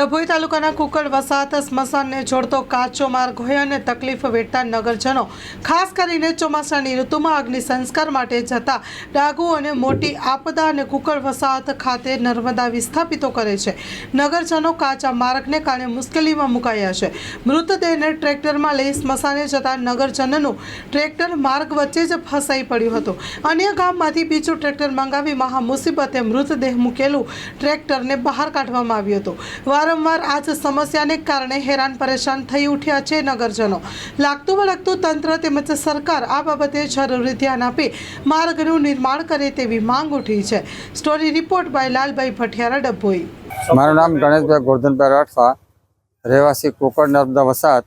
ડભોઈ તાલુકાના કુકડ વસાહત સ્મશાનને જોડતો કાચો માર્ગ હોય અને તકલીફ વેઠતા નગરજનો, ખાસ કરીને ચોમાસાની ઋતુમાં અગ્નિ સંસ્કાર માટે જતા ડાઘુ અને મોટી આપદા અને કુકડ વસાહત ખાતે નર્મદા વિસ્થાપિતો કરે છે. નગરજનો કાચા માર્ગને કારણે મુશ્કેલીમાં મુકાયા છે. મૃતદેહને ટ્રેક્ટરમાં લઈ સ્મશાને જતા નગરજનનું ટ્રેક્ટર માર્ગ વચ્ચે જ ફસાઈ પડ્યું હતું. અન્ય ગામમાંથી બીજું ટ્રેક્ટર મંગાવી મહા મુસીબતે મૃતદેહ મૂકેલું ટ્રેક્ટરને બહાર કાઢવામાં આવ્યું હતું. વારંવાર આ જ સમસ્યાને કારણે હેરાન પરેશાન થઈ ઉઠ્યા છે નગરજનો. લાગતું વળગતું તંત્ર તેમજ સરકાર આ બાબતે જરૂરી ધ્યાન આપી માર્ગનું નિર્માણ કરે તેવી માંગ ઉઠી છે. Story report by Lalbhai Bhathiyara, Dabhoi. મારું નામ ગણેશભાઈ ગોરધનભાઈ રાઠવા, રહેવાસી કોકડ નર્મદા વસાત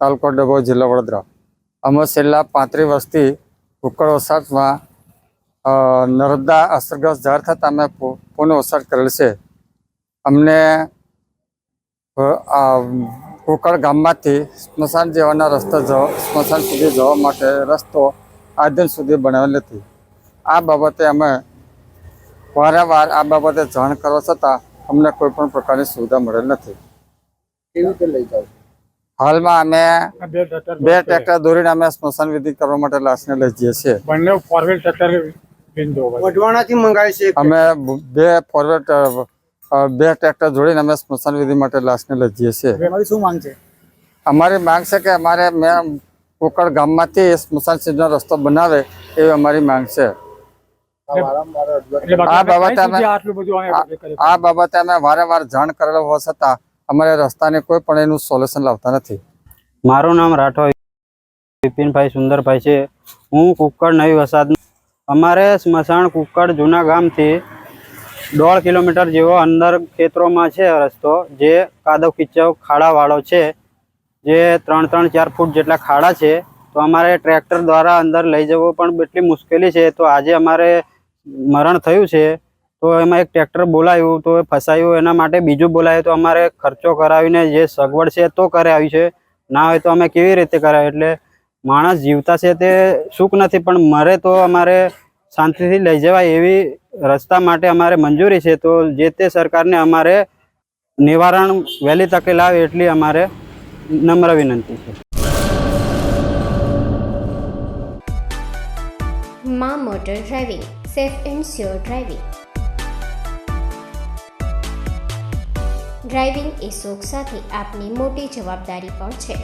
તાલુકો ડભોઈ જિલ્લો વડોદરા. અમે છેલ્લા પાંત્રીસ વર્ષથી કુકડ વસાહતમાં નર્મદા અસરગ્રસ્ત જાહેર થતાં અમે પુ- પુનઃ વસાહત કરેલ છે. અમને આ કોકડ ગામમાંથી સ્મશાન જવાના રસ્તા જવા સ્મશાન સુધી જવા માટે રસ્તો આજ દિન સુધી બનાવેલ નથી આ બાબતે અમે વારંવાર આ બાબતે જાણ કરવા છતાં અમને કોઈ પણ પ્રકારની સુવિધા મળેલ નથી. કેવી રીતે લઈ જાવ હાલમાં અમે બે ટ્રેક્ટર બે દોરીને અમે સ્મશાન વિધિ કરવા માટે લાશને લઈ જઈએ છીએ. બંને ફોર ટ્રેક્ટર વઢવાણાથી મંગાવી છે અમે બે ફોરવર્ડ બે ટ્રેક્ટર જોડીને અમે સ્મશાન વિધિ માટે લાશને લઈ જઈએ છીએ. અમારી શું માંગ છે? અમારી માંગ છે કે અમારે મેં કોકડ ગામમાંથી સ્મશાન સિંહનો રસ્તો બનાવે એવી અમારી માંગ છે. આ બાબતે અમે આ- બાબતે અમે વારંવાર જાણ કરેલો હોવા છતાં અમારે રસ્તાને કોઈ પણ એનું સોલ્યુશન લાવતા નથી. મારું નામ રાઠોડ વિપિનભાઈ સુંદરભાઈ છે. હું કુક્કડ નવી વસાદ અમારે સ્મશાન કુક્કડ જૂના ગામથી દોઢ કિલોમીટર જેવો અંદર ખેતરોમાં છે રસ્તો, જે કાદવ કિચવ ખાડાવાળો છે, જે ત્રણ ત્રણ ચાર ફૂટ જેટલા ખાડા છે, તો અમારે ટ્રેક્ટર દ્વારા અંદર લઈ જવો પણ એટલી મુશ્કેલી છે. તો આજે અમારે મરણ થયું છે, તો એમાં એક ટ્રેક્ટર બોલાયું, તો એ ફસાયું, એના માટે બીજું બોલાયું, તો અમારે ખર્ચો કરાવીને જે સગવડ છે તો કરાવી છે. ના હોય તો અમે કેવી રીતે કરાવી એટલે માણસ જીવતા છે તે સુખ નથી, પણ મરે તો અમારે શાંતિથી લઈ જવાય એવી રસ્તા માટે અમારે મંજૂરી છે. તો જે તે સરકારને અમારે નિવારણ વહેલી તકે લાવે એટલી અમારે નમ્ર વિનંતી છે. માં motor driving, safe and sure driving. Driving એ શોખ સાથે આપની મોટી જવાબદારી પણ છે.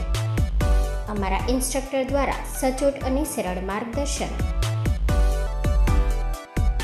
અમારા ઇન્સ્ટ્રક્ટર દ્વારા સચોટ અને સરળ માર્ગદર્શન.